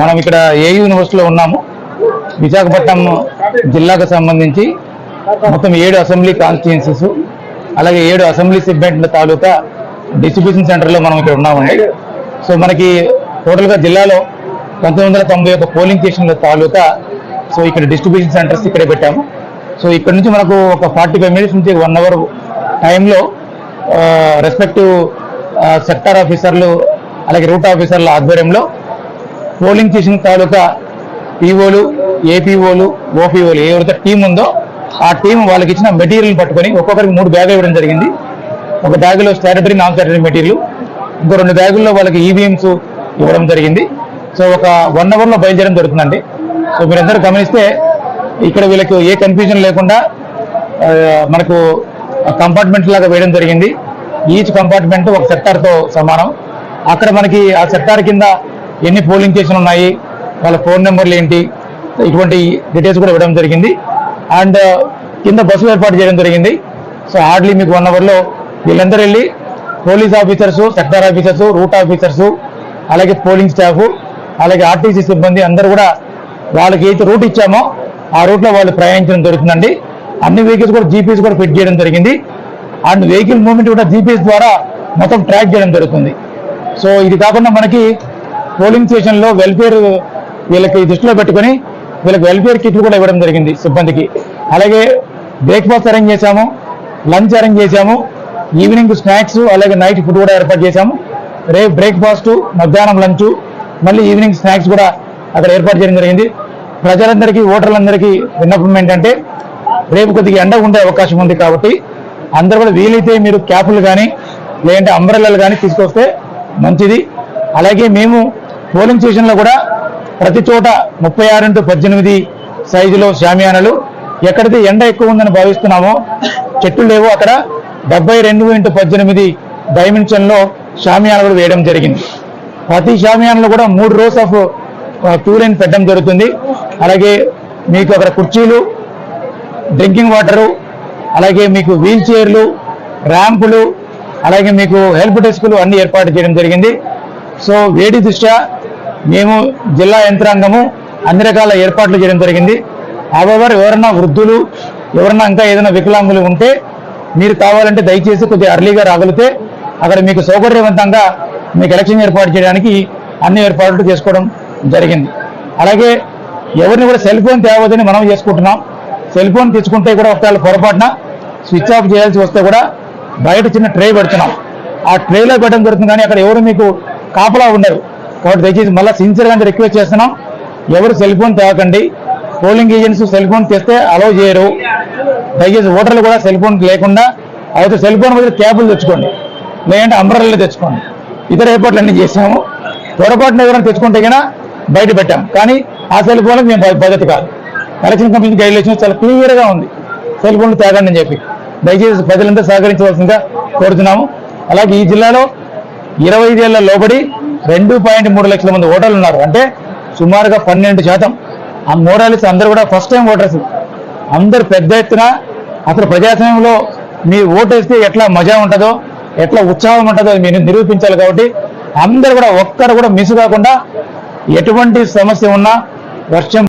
మనం ఇక్కడ ఏ యూనివర్సిటీలో ఉన్నాము విశాఖపట్నం జిల్లాకు సంబంధించి మొత్తం ఏడు అసెంబ్లీ కాన్స్టిట్యున్సీస్ అలాగే ఏడు అసెంబ్లీ సిబ్బంది తాలూకా డిస్ట్రిబ్యూషన్ సెంటర్లో మనం ఇక్కడ ఉన్నామండి. సో మనకి టోటల్గా జిల్లాలో పంతొమ్మిది వందల తొంభై పోలింగ్ స్టేషన్ల తాలూకా సో ఇక్కడ డిస్ట్రిబ్యూషన్ సెంటర్స్ ఇక్కడే పెట్టాము. సో ఇక్కడ నుంచి మనకు ఒక ఫార్టీ ఫైవ్ మినిట్స్ నుంచి వన్ అవర్ టైంలో రెస్పెక్టివ్ సెక్టార్ ఆఫీసర్లు అలాగే రూట్ ఆఫీసర్ల ఆధ్వర్యంలో పోలింగ్ స్టేషన్ తాలూకా పీఓలు ఏపీఓలు ఓపీఓలు ఎవరైతే టీం ఉందో ఆ టీం వాళ్ళకి ఇచ్చిన మెటీరియల్ పట్టుకొని ఒక్కొక్కరికి మూడు బ్యాగులు ఇవ్వడం జరిగింది. ఒక బ్యాగులో స్టాటరీ నాన్ స్టాటరీ మెటీరియల్ ఇంకో రెండు బ్యాగుల్లో వాళ్ళకి ఈవీఎంస్ ఇవ్వడం జరిగింది. సో ఒక వన్ అవర్లో బయలుదేరడం జరుగుతుందండి. సో మీరందరూ గమనిస్తే ఇక్కడ వీళ్ళకి ఏ కన్ఫ్యూజన్ లేకుండా మనకు కంపార్ట్మెంట్ లాగా వేయడం జరిగింది. ఈచ్ కంపార్ట్మెంట్ ఒక సెక్టార్తో సమానం. అక్కడ మనకి ఆ సెక్టార్ కింద ఎన్ని పోలింగ్ స్టేషన్ ఉన్నాయి వాళ్ళ ఫోన్ నెంబర్లు ఏంటి ఇటువంటి డీటెయిల్స్ కూడా ఇవ్వడం జరిగింది. అండ్ కింద బస్సు ఏర్పాటు చేయడం జరిగింది. సో హార్డ్లీ మీకు వన్ అవర్లో వీళ్ళందరూ వెళ్ళి police officers sector officers route officers అలాగే పోలింగ్ స్టాఫ్ అలాగే ఆర్టీసీ సిబ్బంది అందరూ కూడా వాళ్ళకి ఏదైతే రూట్ ఇచ్చామో ఆ రూట్లో వాళ్ళు ప్రయాణించడం జరుగుతుందండి. అన్ని వెహికల్స్ కూడా జీపీఎస్ కూడా ఫిట్ చేయడం జరిగింది. అండ్ వెహికల్ మూవ్మెంట్ కూడా జీపీఎస్ ద్వారా మొత్తం ట్రాక్ చేయడం జరుగుతుంది. సో ఇది కాకుండా మనకి పోలింగ్ స్టేషన్లో వెల్ఫేర్ వీళ్ళకి దృష్టిలో పెట్టుకొని వీళ్ళకి వెల్ఫేర్ కిట్లు కూడా ఇవ్వడం జరిగింది సిబ్బందికి. అలాగే బ్రేక్ఫాస్ట్ అరేంజ్ చేశాము లంచ్ అరేంజ్ చేశాము ఈవినింగ్ స్నాక్స్ అలాగే నైట్ ఫుడ్ కూడా ఏర్పాటు చేశాము. రేపు బ్రేక్ఫాస్ట్ మధ్యాహ్నం లంచ్ మళ్ళీ ఈవినింగ్ స్నాక్స్ కూడా అక్కడ ఏర్పాటు చేయడం జరిగింది. ప్రజలందరికీ ఓటర్లందరికీ విన్నపం ఏంటంటే రేపు కొద్దిగా ఎండ ఉండే అవకాశం ఉంది కాబట్టి అందరూ కూడా వీలైతే మీరు క్యాపులు కానీ లేదంటే అంబ్రెల్లాలు కానీ తీసుకొస్తే మంచిది. అలాగే మేము పోలింగ్ స్టేషన్లో కూడా ప్రతి చోట ముప్పై ఆరు ఇంటూ పద్దెనిమిది సైజులో షామియానలు ఎక్కడైతే ఎండ ఎక్కువ ఉందని భావిస్తున్నామో చెట్లు లేవో అక్కడ డెబ్బై రెండు ఇంటూ పద్దెనిమిది డైమెన్షన్లో షామియానాలు కూడా వేయడం జరిగింది. ప్రతి షామియానలో కూడా మూడు రోస్ ఆఫ్ టూర్ లైన్ పెట్టడం జరుగుతుంది. అలాగే మీకు అక్కడ కుర్చీలు డ్రింకింగ్ వాటరు అలాగే మీకు వీల్ చైర్లు ర్యాంపులు అలాగే మీకు హెల్ప్ డెస్క్లు అన్ని ఏర్పాటు చేయడం జరిగింది. సో వేడి దృష్ట్యా మేము జిల్లా యంత్రాంగము అన్ని రకాల ఏర్పాట్లు చేయడం జరిగింది. అవర్ ఎవరన్నా వృద్ధులు ఎవరన్నా ఇంకా ఏదైనా వికలాంగులు ఉంటే మీరు కావాలంటే దయచేసి కొద్దిగా అర్లీగా రాగలిగితే అక్కడ మీకు సౌకర్యవంతంగా మీకు ఎలక్షన్ ఏర్పాటు చేయడానికి అన్ని ఏర్పాట్లు చేసుకోవడం జరిగింది. అలాగే ఎవరిని కూడా సెల్ ఫోన్ తేవద్దని మనం చేసుకుంటున్నాం. సెల్ ఫోన్ తెచ్చుకుంటే కూడా ఒకవేళ పొరపాటున స్విచ్ ఆఫ్ చేయాల్సి వస్తే కూడా బయట చిన్న ట్రే పెడుతున్నాం. ఆ ట్రేలో పెట్టడం జరుగుతుంది కానీ అక్కడ ఎవరు మీకు కాపలా ఉండరు. కాబట్టి దయచేసి మళ్ళీ సిన్సియర్గా రిక్వెస్ట్ చేస్తున్నాం. ఎవరు సెల్ ఫోన్ తేవకండి. పోలింగ్ ఏజెంట్స్ సెల్ ఫోన్ తెస్తే అలౌ చేయరు. దయచేసి ఓటర్లు కూడా సెల్ ఫోన్ లేకుండా అయితే సెల్ ఫోన్ మీద క్యాబులు తెచ్చుకోండి. లేదంటే అంబ్రల్లు తెచ్చుకోండి. ఇతర ఏర్పాట్లు అన్ని చేసాము పొరపాటున ఎవరైనా తెచ్చుకుంటే కన్నా బయట పెట్టాం. కానీ ఆ సెల్ ఫోన్లకు మేము బ- పద్ధతి కాదు. ఎలక్షన్ కమిషన్ గైడ్లైన్స్ చాలా క్లియర్గా ఉంది. సెల్ ఫోన్లు తేగండి అని చెప్పి. దయచేసి ప్రజలంతా సహకరించవలసిందిగా కోరుతున్నాము. అలాగే ఈ జిల్లాలో ఇరవై ఐదేళ్ళ లోబడి రెండు పాయింట్ మూడు లక్షల మంది ఓటర్లు ఉన్నారు. అంటే సుమారుగా పన్నెండు శాతం. ఆ మోడాలిస్ అందరూ కూడా ఫస్ట్ టైం ఓటర్స్ అందరు పెద్ద ఎత్తున అసలు ప్రజాస్వామ్యంలో మీ ఓటేస్తే ఎట్లా మజా ఉంటుందో ఎట్లా ఉత్సాహం ఉంటుందో అది మీరు నిరూపించాలి కాబట్టి అందరు కూడా ఒక్కరు కూడా మిస్ కాకుండా ఎటువంటి సమస్య ఉన్నా వర్షం